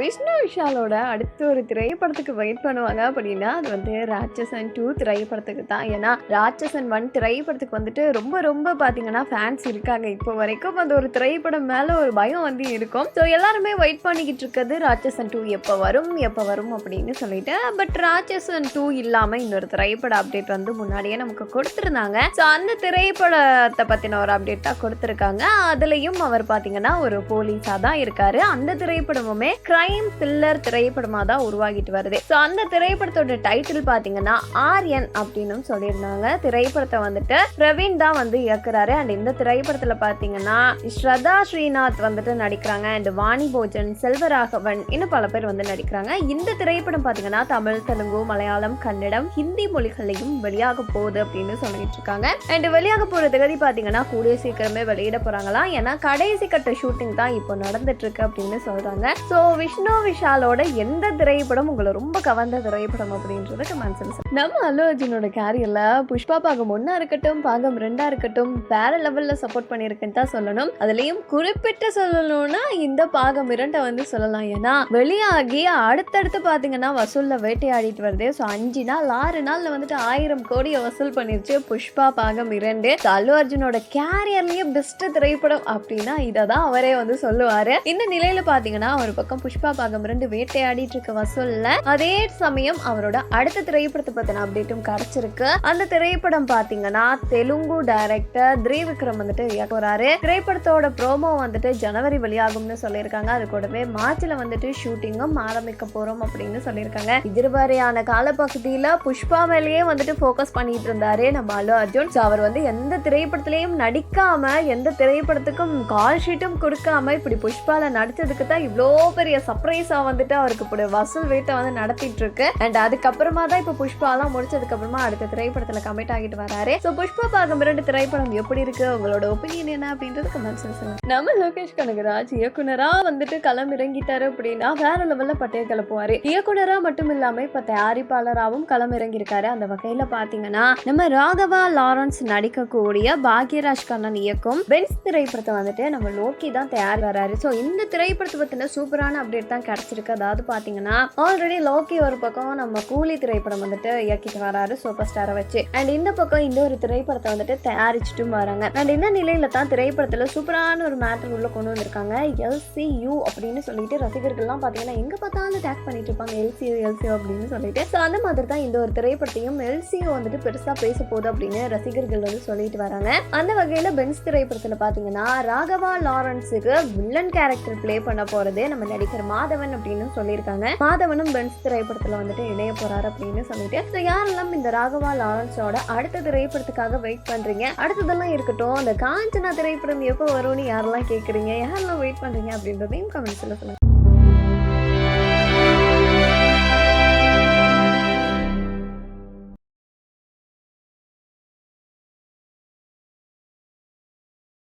விஷ்ணு விஷாலோட அடுத்த ஒரு திரைப்படத்துக்கு வெயிட் பண்ணுவாங்க அப்படின்னா அது வந்து ராட்சசன் டூ திரைப்படத்துக்கு தான். ஏன்னா ராட்சசன் ஒன் திரைப்படத்துக்கு வந்துட்டு ரொம்ப ரொம்ப பார்த்தீங்கன்னா ஃபேன்ஸ் இருக்காங்க. இப்போ வரைக்கும் அந்த ஒரு திரைப்படம் மேலே ஒரு பயம் வந்து இருக்கும். ஸோ எல்லாருமே வெயிட் பண்ணிக்கிட்டு இருக்கிறது ராட்சசன் டூ எப்போ வரும் எப்போ வரும் அப்படின்னு சொல்லிட்டு. பட் ராட்சசன் டூ இல்லாமல் இன்னொரு திரைப்பட அப்டேட் வந்து முன்னாடியே நமக்கு கொடுத்துருந்தாங்க. ஸோ அந்த திரைப்படத்தை பற்றின ஒரு அப்டேட் தான் கொடுத்துருக்காங்க. அதுலேயும் அவர் பார்த்தீங்கன்னா ஒரு போலீஸாக தான் இருக்காரு. அந்த திரைப்படமுமே கிரைம் த்ரில்லர் திரைப்படமாக தான் உருவாகிட்டு வருது. ஸோ அந்த திரைப்படத்தோட டைட்டில் பார்த்தீங்கன்னா ஆர்யன் அப்படின்னு சொல்லியிருந்தாங்க. திரைப்படத்தை வந்துட்டு பிரவீன் தான் வந்து இயக்குறாரு. அண்ட் இந்த திரைப்படத்தில் பார்த்தீங்கன்னா ஸ்ரதா ஸ்ரீநாத் வந்துட்டு நடிக்கிறாங்க. அண்ட் வாணி போஜன் செல்வராகவன் இன்னும் பல பேர் வந்து நடிக்கிறாங்க. இந்த திரைப்படம் பார்த்தீங்கன்னா தமிழ் தெலுங்கு மலையாளம் கன்னடம் ஹிந்தி மொழிகளையும் வெளியாக போகுது அப்படின்னு சொல்லிட்டு இருக்காங்க. அண்ட் வெளியாக போகிற தகுதி பார்த்தீங்கன்னா கூடிய சீக்கிரமே வெளியிட போகிறாங்களாம் ஏன்னா கடைசி கட்ட ஷூட்டிங் தான் இப்போ நடந்துட்டு இருக்கு அப்படின்னு சொல்றாங்க. ஸோ விஷ்ணு விஷாலோட எந்த திரைப்படம் உங்களை ரொம்ப கவர்ந்த திரைப்படம் அப்படின்றத கமெண்ட்ஸ் நம்ம அல்லு அர்ஜுனோட கேரியர்ல புஷ்பா பாகம் ஒன்னா இருக்கட்டும் பாகம் ரெண்டா இருக்கட்டும் வேற லெவல்ல சப்போர்ட் பண்ணியிருக்குன்னு தான் சொல்லணும். அதுலயும் குறிப்பிட்டு சொல்லணும்னா இந்த பாகம் இரண்டை வந்து சொல்லலாம். ஏன்னா வெளியாகி அடுத்தடுத்து பாத்தீங்கன்னா வசூல்ல வேட்டையாடிட்டு வருது. ஸோ அஞ்சு நாள் ஆறு நாள்ல வந்துட்டு ஆயிரம் கோடியை வசூல் பண்ணிருச்சு புஷ்பா பாகம் இரண்டு. அல்லு அர்ஜுனோட கேரியர்லயே பெஸ்ட் திரைப்படம் அப்படின்னா இதை தான் அவரே வந்து சொல்லுவாரு. இந்த நிலையில பாத்தீங்கன்னா ஒரு பக்கம் புஷ்பா பாகம் ரெண்டு வேட்டையாடிட்டு இருக்க வசூல்ல. அதே சமயம் அவரோட அடுத்த திரைப்படத்தை பத்தின அப்டேட்டும் கிடைச்சிருக்கு. அந்த திரைப்படம் பாத்தீங்கன்னா தெலுங்கு டைரக்டர் திரிவிக்ரம் வந்துட்டு இயக்குறாரு திரைப்படத்தோட ப்ரோமோ வந்துட்டு ஜனவரி வெளியாகும்னு சொல்லியிருக்காங்க. அது கூடவே மார்ச்ல வந்துட்டு ஷூட்டிங்கும் ஆரம்பிக்க போறோம் அப்படின்னு சொல்லியிருக்காங்க. இதுவரையான காலப்பகுதியில புஷ்பா மேலேயே வந்துட்டு ஃபோக்கஸ் பண்ணிட்டு இருந்தாரு நம்ம அல்லு அர்ஜுன். அவர் வந்து எந்த திரைப்படத்திலையும் நடிக்காம எந்த திரைப்படத்துக்கும் கால் ஷீட்டும் கொடுக்காம இப்படி புஷ்பால நடிச்சதுக்கு தான் இவ்வளோ பெரிய சர்ப்ரைஸாக வந்துட்டு அவருக்கு இப்படி வசூல் வீட்டை வந்து நடத்திட்டு இருக்கு அண்ட் அதுக்கப்புறமா தான் இப்போ புஷ்பாலாம் முடிச்சதுக்கு அப்புறமா அடுத்த திரைப்படத்தில் கமிட் ஆகிட்டு வராரு. ஸோ புஷ்பா பாகம் இரண்டு திரைப்படம் எப்படி இருக்கு? உங்களோட ஒப்பீனியன் என்ன அப்படின்றது கமெண்ட்ஸ் சொல்லுங்க. நம்ம லோகேஷ் கனகராஜ் இயக்குனரா வந்துட்டு களம் இறங்கிட்டாரு அப்படின்னா வேற லெவல்ல பட்டைய கிளப்புவாரு இயக்குனரா மட்டும் இல்லாம இப்ப தயாரிப்பாளராகவும் களம் இறங்கியிருக்காரு அந்த வகையில பாத்தீங்கன்னா நம்ம ராகவா லாரன்ஸ் நடிக்கக்கூடிய பாக்யராஜ் கண்ணன் இயக்கும் பென்ஸ் திரைப்படத்தை வந்துட்டு நம்ம லோக்கி தான் தயார் வராரு ஸோ இந்த திரைப்படத்தை பத்தின சூப்பரான அப்டேட் தான் கிடைச்சிருக்கு. அதாவது பாத்தீங்கன்னா ஆல்ரெடி லோக்கி ஒரு பக்கம் நம்ம கூலி திரைப்படம் வந்துட்டு இயக்கிட்டு வராரு சூப்பர் ஸ்டாரை வச்சு. அண்ட் இந்த பக்கம் இந்த ஒரு திரைப்படத்தை வந்துட்டு தயாரிச்சுட்டும் வராங்க. அண்ட் இந்த நிலையில தான் திரைப்படத்தில் சூப்பரான ஒரு மேட்டர் உள்ள கொண்டு வந்திருக்காங்க. எல்சியூ அப்படின்னு சொல்லிட்டு ரசிகர்கள்லாம் பார்த்தீங்கன்னா எங்க பார்த்தாலும் டேக் பண்ணிட்டு இருப்பாங்க. எல்சியூ எல்சியூ அப்படின்னு சொல்லிட்டு. ஸோ அந்த மாதிரி தான் இந்த ஒரு திரைப்படத்தையும் எல்சியூ வந்துட்டு பெருசா பேச போகுது அப்படின்னு ரசிகர்கள் வந்து சொல்லிட்டு வராங்க. அந்த வகையில் பென்ஸ் திரைப்படத்தில் பார்த்தீங்கன்னா ராகவா லாரன்ஸுக்கு வில்லன் கேரக்டர் ப்ளே பண்ண போகிறதே நம்ம நடிகர் மாதவன் அப்படின்னு சொல்லியிருக்காங்க. மாதவனும் பென்ஸ் திரைப்படத்துல வந்துட்டு இணைய போறாரு அப்படின்னு சொல்லிட்டு. ஸோ யாரெல்லாம் இந்த ராகவா லாரன்ஸோட அடுத்த திரைப்படத்துக்காக வெயிட் பண்றீங்க? அடுத்ததெல்லாம் இருக்கட்டும். அந்த காஞ்சனா திரைப்படம் எப்போ வரும்னு யாரெல்லாம் கேட்குறீங்க யாரெல்லாம் வெயிட் பண்றீங்க அப்படின்றதையும் கமெண்ட்ஸில் சொல்லுங்க.